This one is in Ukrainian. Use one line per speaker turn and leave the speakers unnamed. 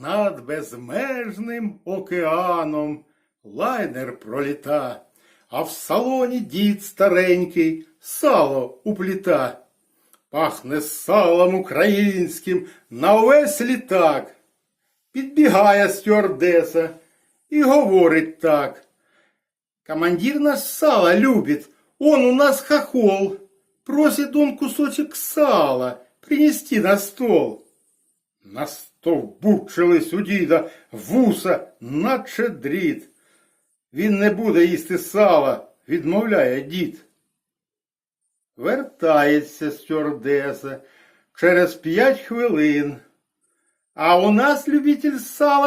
Над безмежним океаном лайнер проліта, а в салоні дід старенький сало упліта. Пахне салом українським на увесь літак. Підбігає стюардеса і говорить так. Командир наш сало любит, он у нас хохол. Просит он кусочек сала принести на стол. Настовбучились у діда вуса, наче дріт. Він не буде їсти сала, відмовляє дід. Вертається стюардеса через п'ять хвилин. А у нас любитель сала